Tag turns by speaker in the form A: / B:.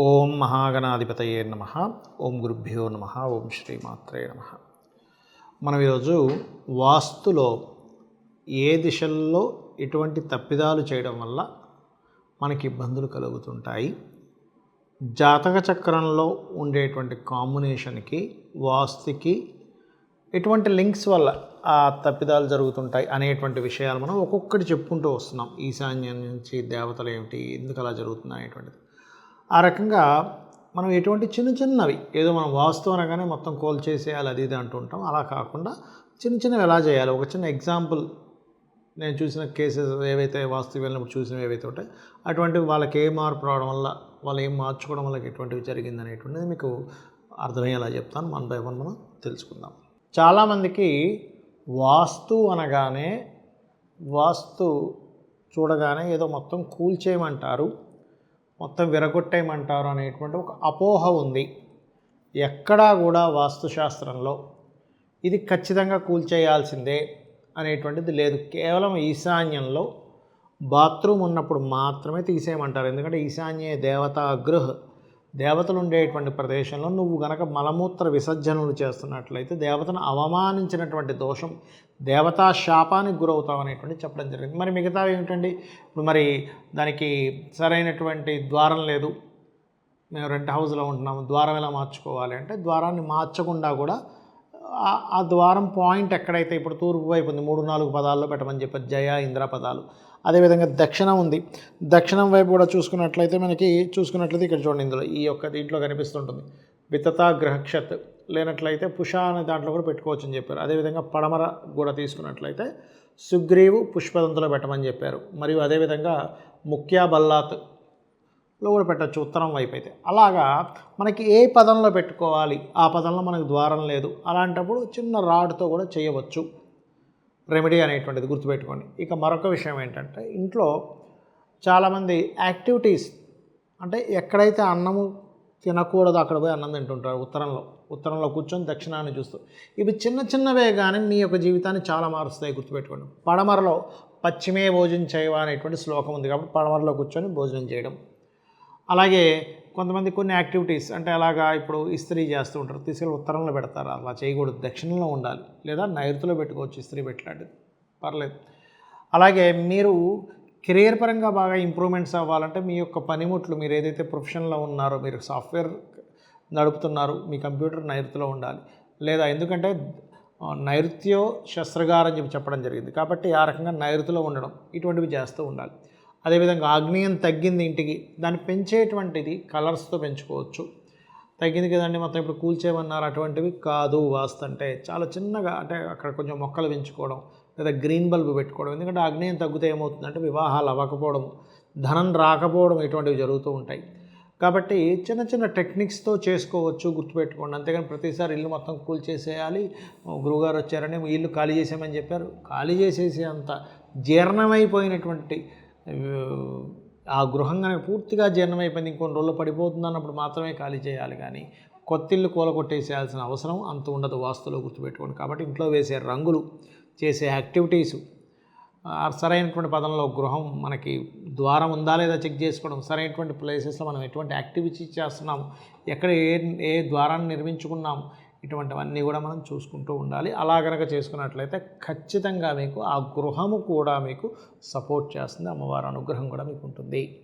A: ఓం మహాగణాధిపతయే నమ. ఓం గురుభ్యో నమ. ఓం శ్రీమాత్రే నమ. మనం ఈరోజు వాస్తులో ఏ దిశల్లో ఎటువంటి తప్పిదాలు చేయడం వల్ల మనకి ఇబ్బందులు కలుగుతుంటాయి? జాతక చక్రంలో ఉండేటువంటి కాంబినేషన్కి వాస్తుకి ఎటువంటి లింక్స్ వల్ల ఆ తప్పిదాలు జరుగుతుంటాయి అనేటువంటి విషయాలు మనం ఒక్కొక్కటి చెప్పుకుంటూ వస్తున్నాం. ఈశాన్యం నుంచి దేవతలు ఏమిటి ఎందుకు అలా జరుగుతుంది అనేటువంటిది. ఆ రకంగా మనం ఎటువంటి చిన్న చిన్నవి ఏదో మనం వాస్తు అనగానే మొత్తం కోల్ చేసేయాలి అది ఇది అంటుంటాం. అలా కాకుండా చిన్న చిన్నవి ఎలా చేయాలి? ఒక చిన్న ఎగ్జాంపుల్ నేను చూసిన కేసెస్ ఏవైతే వాస్తు వెళ్ళినప్పుడు చూసినవి ఏవైతే ఉంటాయి అటువంటి వాళ్ళకి ఏ మార్పు రావడం వల్ల వాళ్ళు ఏం మార్చుకోవడం వల్ల ఎటువంటివి జరిగింది అనేటువంటిది మీకు అర్థమయ్యేలా చెప్తాను. వన్ బై వన్ మనం తెలుసుకుందాం. చాలామందికి వాస్తు అనగానే వాస్తు చూడగానే ఏదో మొత్తం కూల్చేయమంటారు. మొత్తం విరగొట్టేయమంటారు అనేటువంటి ఒక అపోహ ఉంది. ఎక్కడా కూడా వాస్తుశాస్త్రంలో ఇది ఖచ్చితంగా కూల్చేయాల్సిందే అనేటువంటిది లేదు. కేవలం ఈశాన్యంలో బాత్రూమ్ ఉన్నప్పుడు మాత్రమే తీసేయమంటారు. ఎందుకంటే ఈశాన్య దేవతా గృహ్ దేవతలు ఉండేటువంటి ప్రదేశంలో నువ్వు గనక మలమూత్ర విసర్జనలు చేస్తున్నట్లయితే దేవతను అవమానించినటువంటి దోషం దేవతా శాపానికి గురవుతావు అనేటువంటి చెప్పడం జరిగింది. మరి మిగతా ఏమిటండి? ఇప్పుడు మరి దానికి సరైనటువంటి ద్వారం లేదు. మేము రెంట్ హౌస్లో ఉంటున్నాము. ద్వారం ఎలా మార్చుకోవాలి అంటే ద్వారాన్ని మార్చకుండా కూడా ఆ- ద్వారం పాయింట్ ఎక్కడైతే ఇప్పుడు తూర్పు వైపు ఉంది మూడు నాలుగు పదాల్లో పెట్టమని చెప్పారు. జయ ఇంద్ర పదాలు. అదేవిధంగా దక్షిణం ఉంది. దక్షిణం వైపు కూడా చూసుకున్నట్లయితే మనకి చూసుకున్నట్లయితే ఇక్కడ చూడండి ఇందులో ఈ యొక్క దీంట్లో కనిపిస్తుంటుంది. వితత గ్రహక్షత్ లేనట్లయితే పుష అనే దాంట్లో కూడా పెట్టుకోవచ్చు అని చెప్పారు. అదేవిధంగా పడమర కూడా తీసుకున్నట్లయితే సుగ్రీవు పుష్పదంతులో పెట్టమని చెప్పారు. మరియు అదేవిధంగా ముఖ్యా బల్లాత్లో కూడా పెట్టచ్చు ఉత్తరం వైపు అయితే. అలాగా మనకి ఏ పదంలో పెట్టుకోవాలి? ఆ పదంలో మనకు ద్వారం లేదు. అలాంటప్పుడు చిన్న రాడ్తో కూడా చేయవచ్చు. రెమెడీ అనేటువంటిది గుర్తుపెట్టుకోండి. ఇక మరొక విషయం ఏంటంటే ఇంట్లో చాలామంది యాక్టివిటీస్ అంటే ఎక్కడైతే అన్నము తినకూడదు అక్కడ పోయి అన్నం తింటుంటారు ఉత్తరంలో. ఉత్తరంలో కూర్చొని దక్షిణాన్ని చూస్తూ. ఇవి చిన్న చిన్నవే కానీ మీ యొక్క జీవితాన్ని చాలా మారుస్తాయి గుర్తుపెట్టుకోండి. పడమరలో పశ్చిమే భోజనం చేయవా అనేటువంటి శ్లోకం ఉంది కాబట్టి పడమరలో కూర్చొని భోజనం చేయడం. అలాగే కొంతమంది కొన్ని యాక్టివిటీస్ అంటే అలాగా ఇప్పుడు ఇస్త్రీ చేస్తూ ఉంటారు తీసుకెళ్ళి ఉత్తరంలో పెడతారు అలా చేయకూడదు దక్షిణంలో ఉండాలి లేదా నైరుతిలో పెట్టుకోవచ్చు ఇస్త్రీ పెట్టలాంటిది పర్లేదు. అలాగే మీరు కెరియర్ పరంగా బాగా ఇంప్రూవ్మెంట్స్ అవ్వాలంటే మీ యొక్క పనిముట్లు మీరు ఏదైతే ప్రొఫెషన్లో ఉన్నారో మీరు సాఫ్ట్వేర్ నడుపుతున్నారు మీ కంప్యూటర్ నైరుతిలో ఉండాలి. లేదా ఎందుకంటే నైరుత్యో శస్త్రగారం చెప్పి చెప్పడం జరిగింది. కాబట్టి ఆ రకంగా నైరుతిలో ఉండడం ఇటువంటివి చేస్తూ ఉండాలి. అదేవిధంగా ఆగ్నేయం తగ్గింది ఇంటికి. దాన్ని పెంచేటువంటిది కలర్స్తో పెంచుకోవచ్చు. తగ్గింది కదండి మొత్తం ఇప్పుడు కూల్చేయమన్నారు అటువంటివి కాదు వాస్తు అంటే చాలా చిన్నగా అంటే అక్కడ కొంచెం మొక్కలు పెంచుకోవడం లేదా గ్రీన్ బల్బ్ పెట్టుకోవడం. ఎందుకంటే ఆగ్నేయం తగ్గితే ఏమవుతుందంటే వివాహాలు అవ్వకపోవడం ధనం రాకపోవడం ఇటువంటివి జరుగుతూ ఉంటాయి. కాబట్టి చిన్న చిన్న టెక్నిక్స్తో చేసుకోవచ్చు గుర్తుపెట్టుకోండి. అంతేగాని ప్రతిసారి ఇల్లు మొత్తం కూల్చేసేయాలి గురువుగారు వచ్చారని ఇల్లు ఖాళీ చేసామని చెప్పారు. ఖాళీ చేసేసి అంత జీర్ణమైపోయినటువంటి ఆ గృహం కనుక పూర్తిగా జీర్ణమైపోయింది ఇంకొన్ని రోజులు పడిపోతుంది అన్నప్పుడు మాత్రమే ఖాళీ చేయాలి కానీ కొత్తిల్లు కూలగొట్టేసేయాల్సిన అవసరం అంత ఉండదు వాస్తులో గుర్తుపెట్టుకోండి. కాబట్టి ఇంట్లో వేసే రంగులు చేసే యాక్టివిటీసు సరైనటువంటి పదంలో గృహం మనకి ద్వారం ఉందా లేదా చెక్ చేసుకోవడం సరైనటువంటి ప్లేసెస్లో మనం ఎటువంటి యాక్టివిటీ చేస్తున్నాము ఎక్కడ ఏ ఏ ద్వారాన్ని నిర్మించుకున్నాము ఇటువంటివన్నీ కూడా మనం చూసుకుంటూ ఉండాలి. అలా కనుక చేసుకున్నట్లయితే ఖచ్చితంగా మీకు ఆ గృహము కూడా మీకు సపోర్ట్ చేస్తుంది. అమ్మవారి అనుగ్రహం కూడా మీకు ఉంటుంది.